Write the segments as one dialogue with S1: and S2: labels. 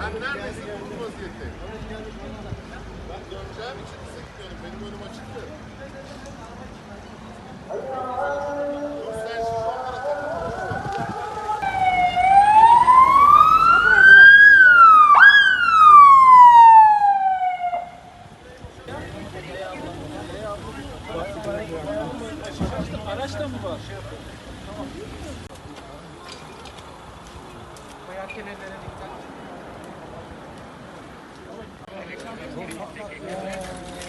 S1: Ben neredeyse kurul vaziyetteyim. Ben döneceğim için hızlı gitmiyorum. Benim önüm açıktı. Dur sen şu onlara takılma. Araç da mı var? Şey tamam. Bayağı kenarlara dikkat. Çok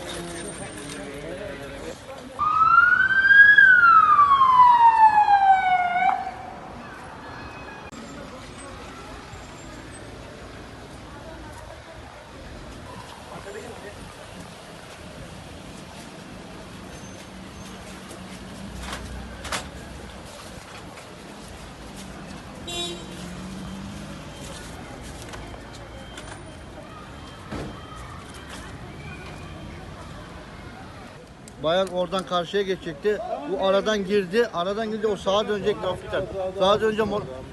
S1: Bayan oradan karşıya geçecekti. Bu aradan girdi. Aradan girdi o sağa dönecek hafiften. Sağa dönünce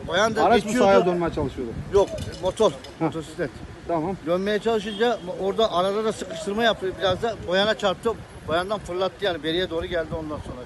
S1: bayan da Araç mı geçiyordu. sağa
S2: dönmeye çalışıyordu?
S1: Yok motor. Motosiklet.
S2: Tamam.
S1: Dönmeye çalışınca orada arada da sıkıştırma yapıyor biraz da. Boyana çarptı. Bayandan fırlattı yani beriye doğru geldi ondan sonra.